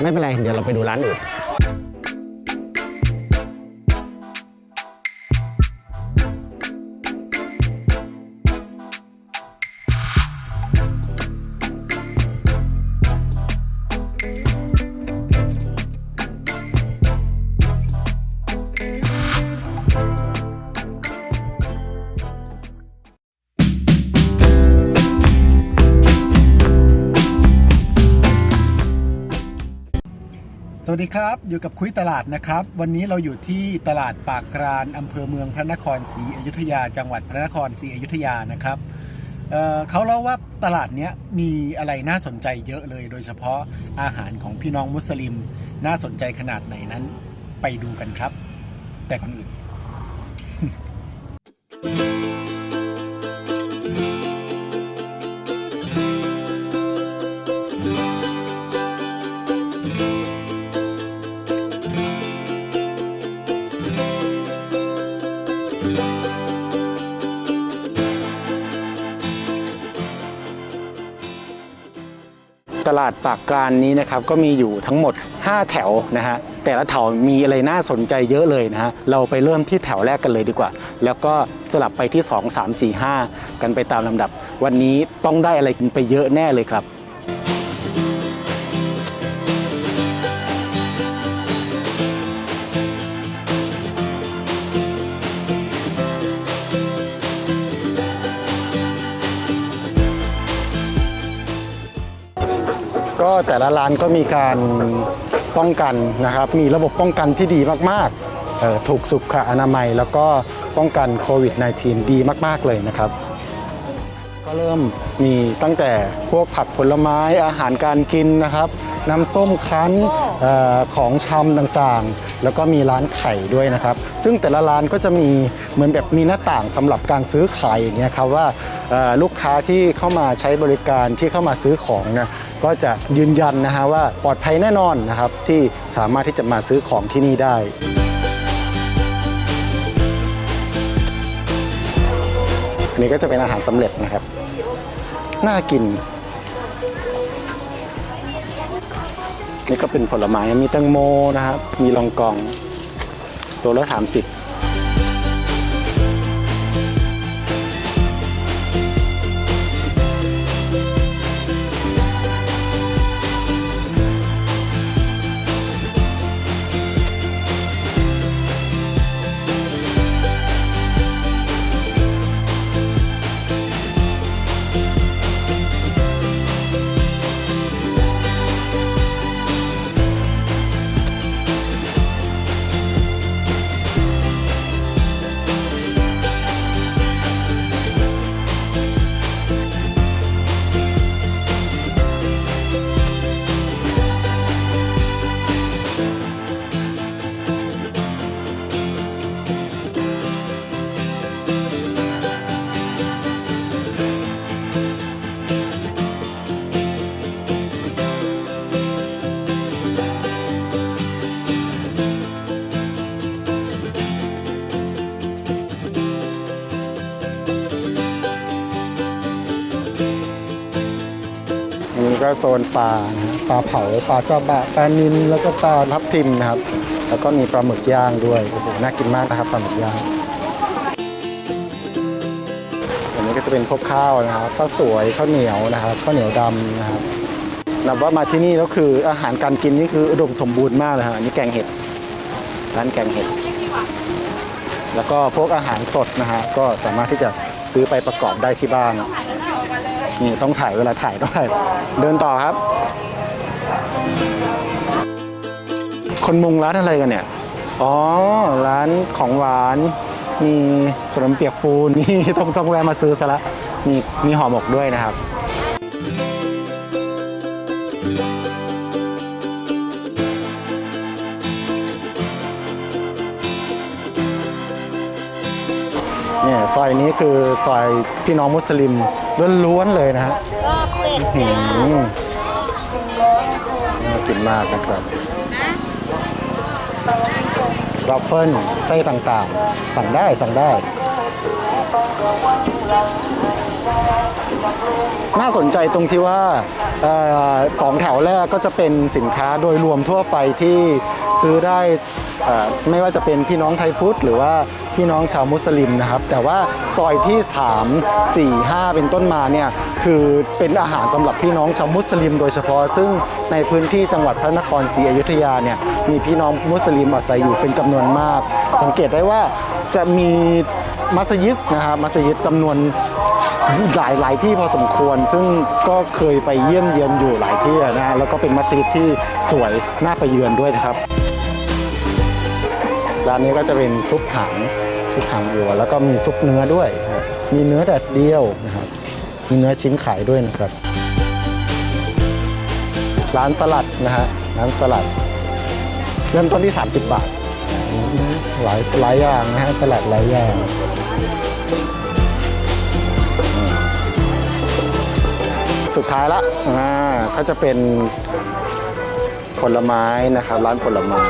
ไม่เป็นไร เดี๋ยวเราไปดูร้านอื่น วัสดีครับ อยู่กับคุยตลาดนะครับ วันนี้เราอยู่ที่ตลาดปากกรานอำเภอเมืองพระนครศรีอยุธยา จังหวัดพระนครศรีอยุธยานะครับเเขาเล่าว่าตลาดเนี้ยมีอะไรน่าสนใจเยอะเลย โดยเฉพาะอาหารของพี่น้องมุสลิมน่าสนใจขนาดไหนนั้นไปดูกันครับ แต่ก่อนอื่น ลาดปากกลานนี้นะครับก็มีอยู่ทั้งหมด 5 แถวนะฮะแต่ละแถวมีอะไรน่าสนใจเยอะเลยนะฮะเราไปเริ่มที่แถวแรกกันเลยดีกว่า แล้วก็สลับไปที่ 2 3 4 5 กันไปตามลำดับ วันนี้ต้องได้อะไรกินไปเยอะแน่เลยครับ แต่ละร้านก็มีการป้องกันนะครับ มีระบบป้องกันที่ดีมากๆ ถูกสุขอนามัย แล้วก็ป้องกันโควิด -19 ดีมาก ๆ เลยนะครับ ก็เริ่มมีตั้งแต่พวกผักผลไม้อาหารการกินนะครับ น้ำส้มคั้นออของชำต่างๆ แล้วก็มีร้านไข่ด้วยนะครับ ซึ่งแต่ละร้านก็จะมีเหมือนแบบมีหน้าต่างสำหรับการซื้อขายอย่างเงี้ยครับว่าลูกค้าที่เข้ามาใช้บริการที่เข้ามาซื้อของนี่ย ก็จะยืนยันนะฮะว่าปลอดภัยแน่นอนนะครับที่สามารถที่จะมาซื้อของที่นี่ได้อันนี้ก็จะเป็นอาหารสำเร็จนะครับ น่ากิน นี่ก็เป็นผลไม้มีแตงโมนะครับ มีลองกอง ตัวละสามสิบ ก็โซนปลาปลาเผาปลาซาบะปลานิลแล้วก็ปลาทับทิมนะครับ แล้วก็มีปลาหมึกย่างด้วยโอ้โหน่ากินมากนะครับปลาหมึกย่างอันนี้ก็จะเป็นพวกข้าวนะครับข้าวสวยข้าวเหนียวนะครับข้าวเหนียวดำนะครับนับว่ามาที่นี่แล้วคืออาหารการกินนี่คืออุดมสมบูรณ์มากเลยฮะอันนี้แกงเห็ดร้านแกงเห็ด แล้วก็พวกอาหารสดนะฮะก็สามารถที่จะซื้อไปประกอบได้ที่บ้าน นี่ต้องถ่ายเวลาถ่ายด้วยเดินต่อครับ คนมุงร้านอะไรกันเนี่ย อ๋อ ร้านของหวาน มีขนมเปียกปูนนี่ต้องต้องแวะมาซื้อซะละมีมีห่อหมกด้วยนะครับเนี่ยซอยนี้คือซอยพี่น้องมุสลิม ล้วนๆเลยนะฮะรอบเป็ดหืมน่ากินมากนะครับวาฟเฟิลไส้ต่างๆ สั่งได้สั่งได้ น่าสนใจตรงที่ว่าออสองแถวแรกก็จะเป็นสินค้าโดยรวมทั่วไปที่ซื้อได้เอ่อไม่ว่าจะเป็นพี่น้องไทยพุทธหรือว่าพี่น้องชาวมุสลิมนะครับ แต่ว่าซอยที่ 3 4 5 เป็นต้นมาเนี่ยคือเป็นอาหารสำหรับพี่น้องชาวมุสลิมโดยเฉพาะ ซึ่งในพื้นที่จังหวัดพระนครศรีอยุธยาเนี่ยมีพี่น้องมุสลิมอาศัยอยู่เป็นจำนวนมาก สังเกตได้ว่าจะมีมัสยิดนะครับมัสยิดจำนวน หลายหลายที่พอสมควร ซึ่งก็เคยไปเยี่ยมเยียนอยู่หลายที่นะแล้วก็เป็นมัสยิดที่สวยน่าไปเยือนด้วยนะครับร้านนี้ก็จะเป็นซุปหางซุปหางวัวแล้วก็มีซุปเนื้อด้วย มีเนื้อแดดเดียวนะครับมีเนื้อชิ้นขายด้วยนะครับ ร้านสลัดนะฮะร้านสลัด เริ่มต้นที่ 30 บาทหลายหลายอย่างนะฮะสลัดหลายอย่าง สุดท้ายละอ่าก็จะเป็นผลไม้นะครับ ร้านผลไม้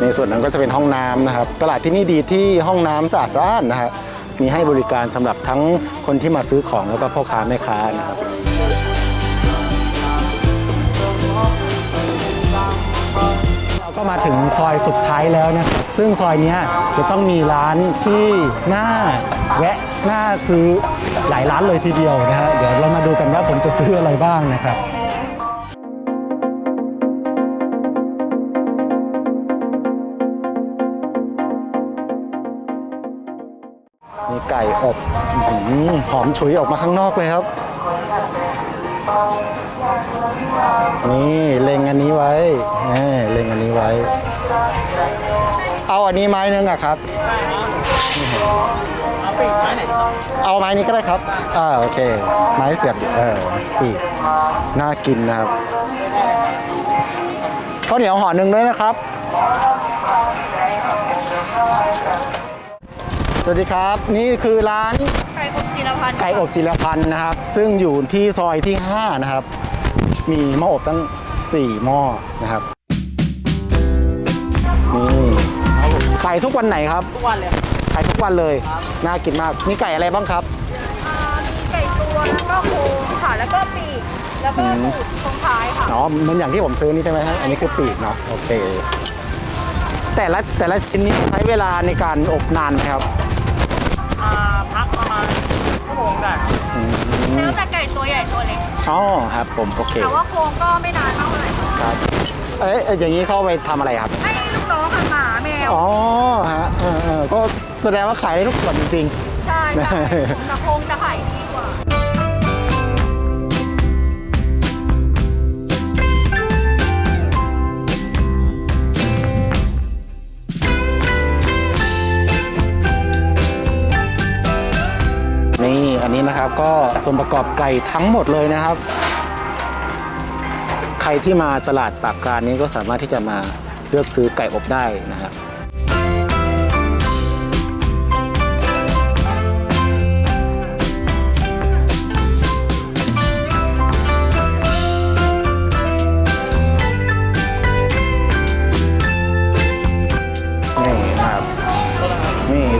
ในส่วนนั้นก็จะเป็นห้องน้ำนะครับ ตลาดที่นี่ดีที่ห้องน้ำสะอาดสะอ้านนะครมีให้บริการสำหรับทั้งคนที่มาซื้อของแล้วก็พ่อค้าแม่ค้านะครับ เราก็มาถึงซอยสุดท้ายแล้วนะครับ ซึ่งซอยเนี้ยจะต้องมีร้านที่น่าแวะน่าซื้อ หลายร้านเลยทีเดียวนะฮะเดี๋ยวเรามาดูกันว่าผมจะซื้ออะไรบ้างนะครับมีไก่อบหอมฉุยออกมาข้างนอกเลยครับ นี่เล็งอันนี้ไว้เล็งอันนี้ไว้ เอาอันนี้ไม้นึงอะครับ เอาไม้นี้ก็ได้ครับอ่าโอเค ไม้เสียบเออปีกน่ากินนะครับข้าวเหนียวห่อหนึ่งด้วยนะครับ สวัสดีครับ นี่คือร้านไก่อบจิรพันธ์ไก่อบจิรพันธ์นะครับ ซึ่งอยู่ที่ซอยที่ 5 นะครับ มีหม้ออบตั้ง 4 หม้อนะครับนี่ขายทุกวันไหนครับ ทุกวันเลยขายทุกวันเลยน่ากินมากมีไก่อะไรบ้างครับอ่ามีไก่ตัวแล้วก็โครงค่ะแล้วก็ปีกแล้วก็ตูดตรงท้ายค่ะอ๋อเหมันอย่างที่ผมซื้อนี่ใช่ไหมฮะอันนี้คือปีกเนาะโอเค แต่ละแต่ละชิ้นนี้ใช้เวลาในการอบนานไหมครับอ่าพักประมาณชั่วโมงได้ครับแล้วแต่ไก่ตัวใหญ่ตัวเล็กอ๋อครับผมโอเคแต่ว่าโครงก็ไม่นานเท่าไหร่ครับเอ๊ะอย่างนี้เข้าไปทำอะไรครับให้ลูกน้องค่ะหมาแมวอ๋อฮะเออเออก็ แสดงว่าขายได้ทุกส่วนจริงใช่ใช่แต่โครงจะขายดีกว่า ๆ นี่อันนี้นะครับก็ส่วนประกอบไก่ทั้งหมดเลยนะครับ ใครที่มาตลาดปากกลารนี้ก็สามารถที่จะมาเลือกซื้อไก่อบได้นะครับ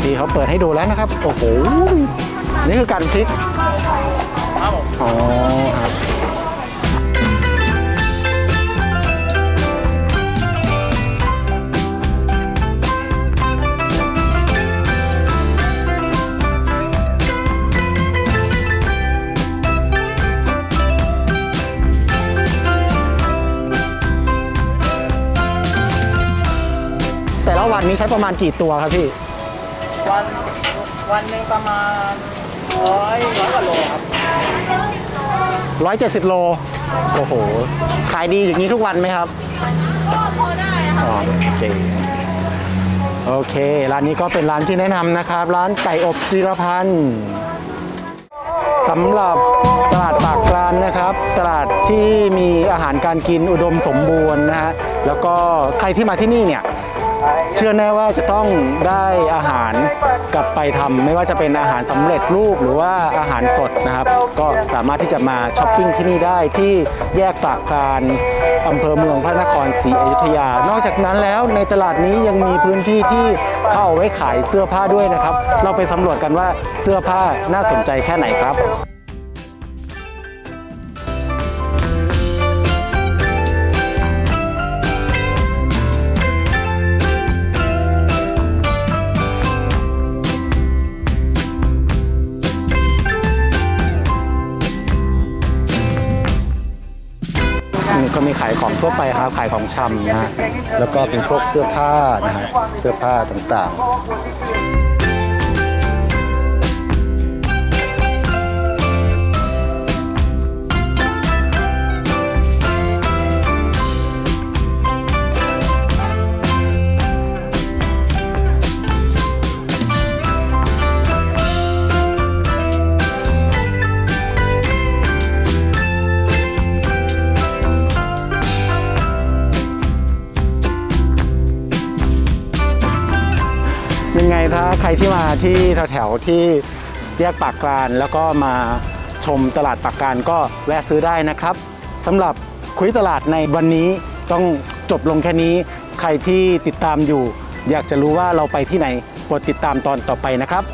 นี่ที่เขาเปิดให้ดูแล้วนะครับ โอ้โห นี่คือการพลิกครับผมอ๋อครับแต่ละวันนี้ใช้ประมาณกี่ตัวครับพี่ วันวันหนึ่งประมาณร้อยร้อยกว่าโลครับ170โล โอ้โห ขายดีอย่างนี้ทุกวันไหมครับ ก็พอได้นะคะอ๋อโอเค โอเค ร้านนี้ก็เป็นร้านที่แนะนำนะครับ ร้านไก่อบจิรพันธ์สำหรับตลาดปากกลานนะครับ ตลาดที่มีอาหารการกินอุดมสมบูรณ์นะฮะ แล้วก็ใครที่มาที่นี่เนี่ย เชื่อแน่ว่าจะต้องได้อาหารกลับไปทำไม่ว่าจะเป็นอาหารสำเร็จรูปหรือว่าอาหารสดนะครับ ก็สามารถที่จะมาช้อปปิ้งที่นี่ได้ที่แยกปากพรานอำเภอเมืองพระนครศรีอยุธยา นอกจากนั้นแล้วในตลาดนี้ยังมีพื้นที่ที่เข้าเอาไว้ขายเสื้อผ้าด้วยนะครับ เราไปสำรวจกันว่าเสื้อผ้าน่าสนใจแค่ไหนครับ ก็มีขายของทั่วไปครับขายของชำนะฮะแล้วก็เป็นพวกเสื้อผ้านะฮะเสื้อผ้าต่างๆ ยังไงถ้าใครที่มาที่แถวๆที่แยกปากกลานแล้วก็มาชมตลาดปากกลานก็แวะซื้อได้นะครับสำหรับคุยตลาดในวันนี้ต้องจบลงแค่นี้ ใครที่ติดตามอยู่ อยากจะรู้ว่าเราไปที่ไหนโปรดติดตามตอนต่อไปนะครับ